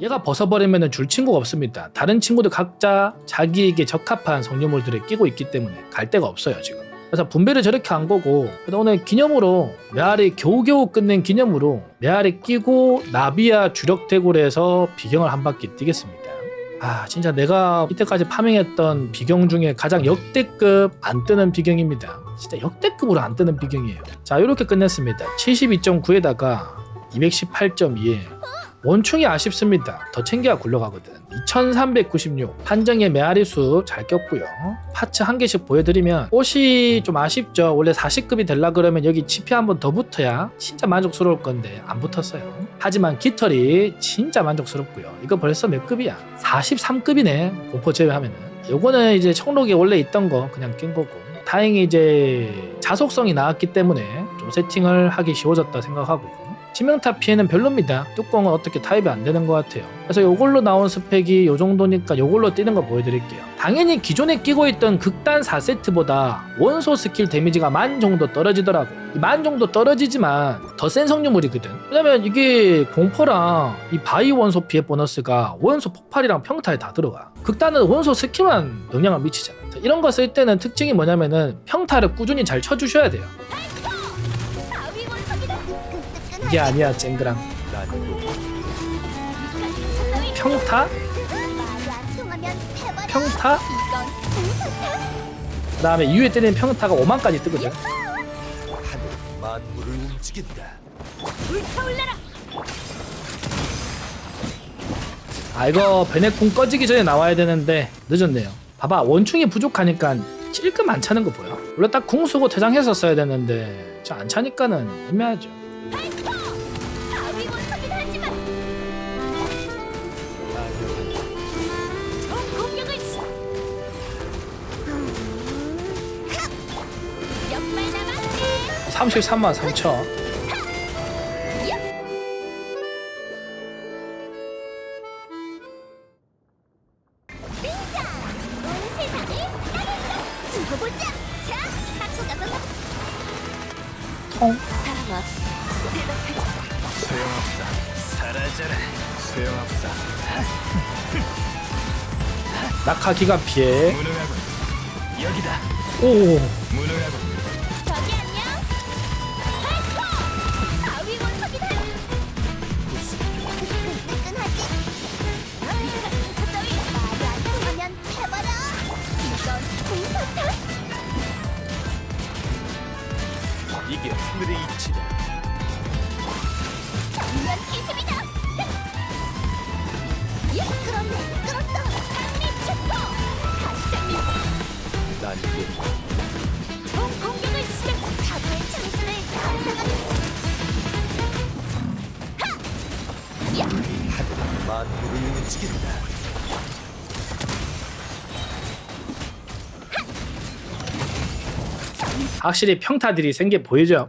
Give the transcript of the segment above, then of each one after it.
얘가 벗어버리면 줄 친구가 없습니다. 다른 친구들 각자 자기에게 적합한 성유물들을 끼고 있기 때문에 갈 데가 없어요 지금. 그래서 분배를 저렇게 한 거고 그래서 오늘 기념으로 메아리 겨우겨우 끝낸 기념으로 메아리 끼고 나비야 주력 대굴에서 비경을 한 바퀴 뛰겠습니다. 아 진짜 내가 이때까지 파밍했던 비경 중에 가장 역대급 안 뜨는 비경입니다. 진짜 역대급으로 안 뜨는 비경이에요. 자 이렇게 끝냈습니다. 72.9에다가 218.2에 원충이 아쉽습니다. 더 챙겨야 굴러가거든. 2396 한정의 메아리 수 잘 꼈고요. 파츠 한 개씩 보여드리면 옷이 좀 아쉽죠. 원래 40급이 되려 그러면 여기 치피 한번 더 붙어야 진짜 만족스러울 건데 안 붙었어요. 하지만 깃털이 진짜 만족스럽고요. 이거 벌써 몇 급이야? 43급이네. 보포 제외하면은. 요거는 이제 청록에 원래 있던 거 그냥 낀 거고. 다행히 이제 자속성이 나왔기 때문에 좀 세팅을 하기 쉬워졌다 생각하고 치명타 피해는 별로입니다. 뚜껑은 어떻게 타입이 안 되는 것 같아요. 그래서 이걸로 나온 스펙이 이 정도니까 이걸로 뛰는 거 보여드릴게요. 당연히 기존에 끼고 있던 극단 4세트보다 원소 스킬 데미지가 만 정도 떨어지더라고. 이만 정도 떨어지지만 더 센 성유물이거든. 왜냐면 이게 공포랑 이 바이 원소 피해 보너스가 원소 폭발이랑 평타에 다 들어가. 극단은 원소 스킬만 영향을 미치잖아. 자, 이런 거 쓸 때는 특징이 뭐냐면은 평타를 꾸준히 잘 쳐주셔야 돼요. 이게 아니야 쨍그랑. 평타? 평타? 그 다음에 이후에 때리는 평타가 5만까지 뜨거든. 만물을 움직인다. 불타올라라. 아 이거 베네콩 꺼지기 전에 나와야 되는데 늦었네요. 봐봐 원충이 부족하니까 찔끔 안 차는 거 보여. 원래 딱 궁 쓰고 퇴장해서 써야 되는데 저 안 차니까는 애매하죠. 33만 3천. 등장! 온 세상이 따르다! 두고 보자! 자, 갖고 가서 통. 소용없어. 사라져라. 소용없어. 낙하 기간 피해. 여기다. 오. 무능하군. 만물을 움직인다. 확실히 평타들이 보이죠.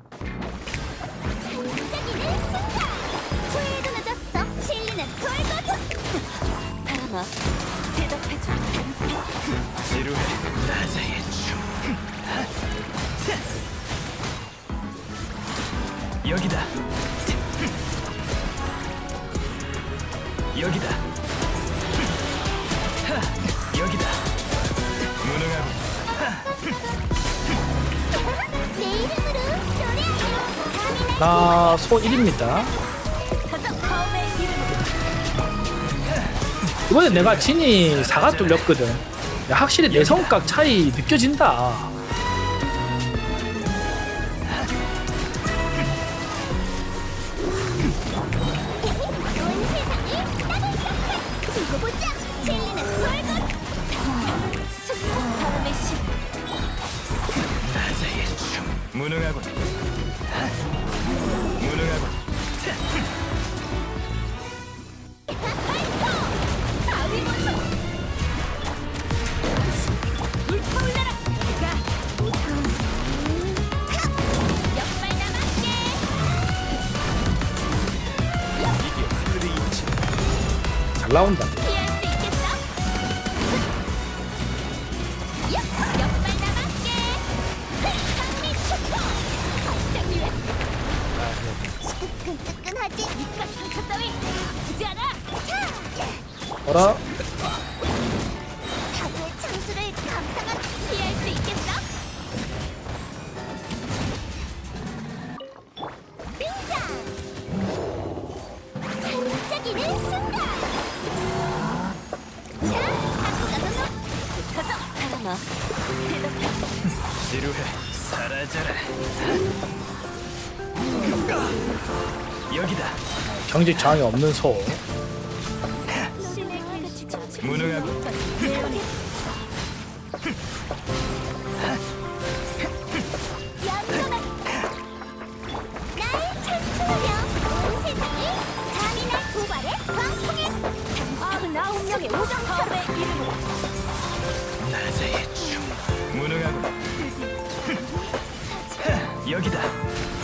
실리는 돌거든! 바람아, 여기다. 하, 여기다. 무능하군. 내 이름으로 노래하렴! 감히 날 나소 1입니다. 가서 다음의 이름으로 이번에 내가 진이 4가 뚫렸거든. 야, 확실히 내 성각 차이 느껴진다. 잘 나온다. 수 어라? 창수를 감상한 피할 수 있겠어? 등장 반짝이는 순 사람아 지루해. 사라져라. 여기다. 경직 저항이 없는 소. 무능하고 얌전한 날 찬송하며 온 세상이 감히 날 고발해 광풍에 아흔아홉 명의 우정사의 이름으로 나자의 춤 무능하고 여기다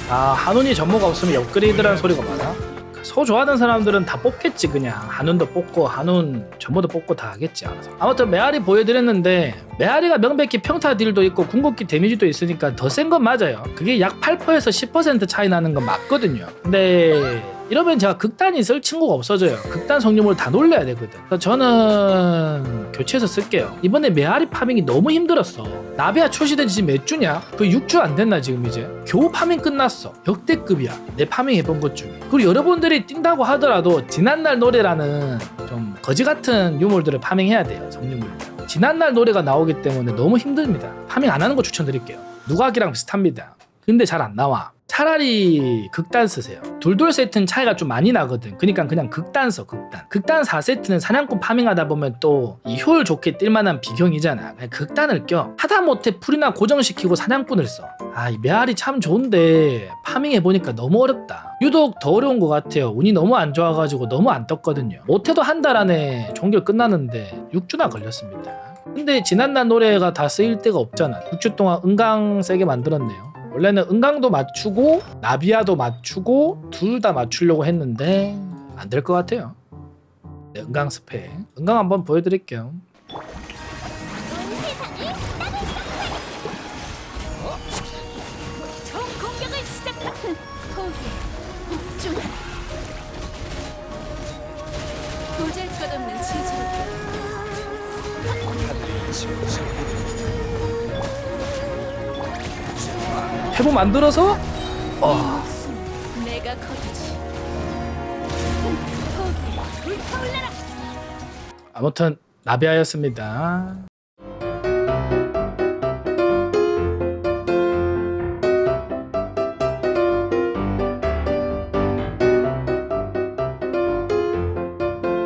아 한운이 전모가 없으면 업그레이드라는 소리가 많아. 소 좋아하는 사람들은 다 뽑겠지 그냥 한운도 뽑고 한운 전모도 뽑고 다 하겠지 알아서. 아무튼 메아리 보여드렸는데 메아리가 명백히 평타 딜도 있고 궁극기 데미지도 있으니까 더 센 건 맞아요. 그게 약 8%에서 10% 차이 나는 건 맞거든요. 근데 이러면 제가 극단이 쓸 친구가 없어져요. 극단 성룡을 다 놀려야 되거든. 그래서 저는 교체해서 쓸게요. 이번에 메아리 파밍이 너무 힘들었어. 나비아 출시된 지몇 주냐? 그 6주 안 됐나 지금 이제? 겨우 파밍 끝났어. 역대급이야. 내 파밍 해본 것 중에. 그리고 여러분들이 뛴다고 하더라도 지난날 노래라는 좀 거지 같은 유물들을 파밍해야 돼요. 성유물들. 지난날 노래가 나오기 때문에 너무 힘듭니다. 파밍 안 하는 거 추천드릴게요. 누가기랑 비슷합니다. 근데 잘 안 나와. 차라리 극단 쓰세요. 둘둘 세트는 차이가 좀 많이 나거든. 그러니까 그냥 극단 써, 극단. 극단 4세트는 사냥꾼 파밍하다 보면 또 이 효율 좋게 뛸만한 비경이잖아. 그냥 극단을 껴. 하다못해 풀이나 고정시키고 사냥꾼을 써. 아, 이 메아리 참 좋은데 파밍해보니까 너무 어렵다. 유독 더 어려운 것 같아요. 운이 너무 안 좋아가지고 너무 안 떴거든요. 못해도 한 달 안에 종결 끝나는데 6주나 걸렸습니다. 근데 지난날 노래가 다 쓰일 데가 없잖아. 6주 동안 은강 세게 만들었네요. 원래는 은강도 맞추고 나비아도 맞추고 둘 다 맞추려고 했는데 안 될 것 같아요. 네, 은강 스펙. 은강 한번 보여드릴게요. 지지 로 회복 만들어서? 어, 내가 거두지. 포기에 불타올라라. 아무튼 나비아였습니다.